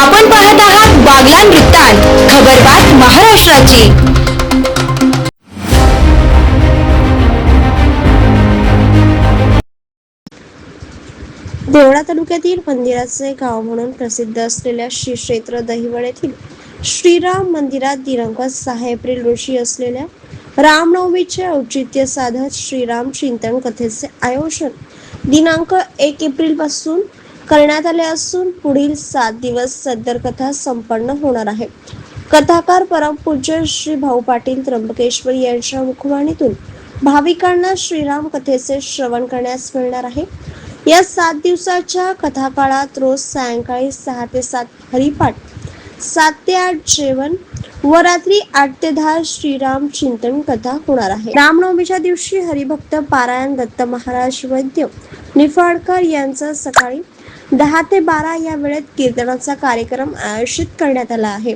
आपण पाहत आहात बागलान वृत्तांत खबरबात महाराष्ट्राची. देवळा तालुक्यातील मंदिराचे गाव म्हणून प्रसिद्ध असलेल्या श्री क्षेत्र दहिवड येथील श्रीराम मंदिरात दिनांक सहा एप्रिल रोजी असलेल्या रामनवमीचे औचित्य साधत श्रीराम चिंतन कथेचे आयोजन दिनांक एक एप्रिलपासून करण्यात आले असून पुढील सात दिवस सदर कथा संपन्न होणार आहे. कथाकार परमपूज्य श्री भाऊ पाटील त्र्यंबकेश्वर यांच्या मुखवाणीतून भाविकांना श्रीराम कथेचे श्रवण करण्यास मिळणार आहे. या सात दिवसाच्या कथाकाळात रोज सायंकाळी सहा ते सात हरिपाठ सात ते आठ जेवण व रात्री आठ ते दहा श्रीराम चिंतन कथा होणार आहे. रामनवमीच्या दिवशी हरिभक्त पारायण दत्त महाराज वैद्य निफाडकर यांचा सकाळी दहा ते बारा या वेळेत कीर्तनाचा कार्यक्रम आयोजित करण्यात आला आहे.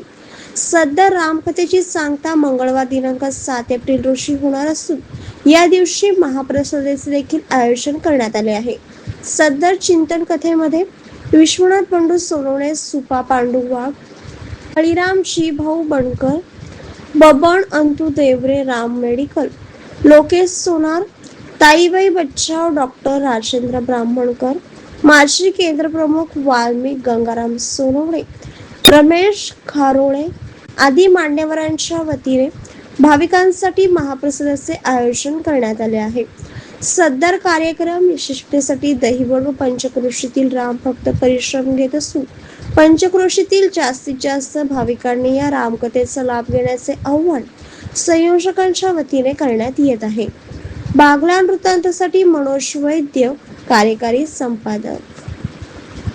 सदर रामकथेची सांगता मंगळवार दिनांक सात एप्रिल रोजी होणार असून या दिवशी महाप्रसादेचे देखील आयोजन करण्यात आले आहे. सदर चिंतन कथेमध्ये विश्वनाथ बंडू सोनवणे सुपा पांडू वाघ हरिराम भाऊ बनकर बबन अंतू देवरे राम मेडिकल लोकेश सोनार ताईबाई बच्चाव डॉक्टर राजेंद्र ब्राह्मणकर माजी केंद्रप्रमुख वाल्मिक गंगाराम सोनवणे रमेश खारोळे आदी मान्यवरांच्या वतीने भाविकांसाठी महाप्रसादाचे आयोजन करण्यात आले आहे. सदर कार्यक्रम यशस्वीसाठी दहिवड व पंचक्रोशीतील रामभक्त परिश्रम घेत असून पंचक्रोशीतील जास्तीत जास्त भाविकांनी या रामकथेचा लाभ घेण्याचे आव्हान संयोजकांच्या वतीने करण्यात येत आहे. बागला वृत्तांतासाठी मनोज वैद्य कार्यकारी संपादक.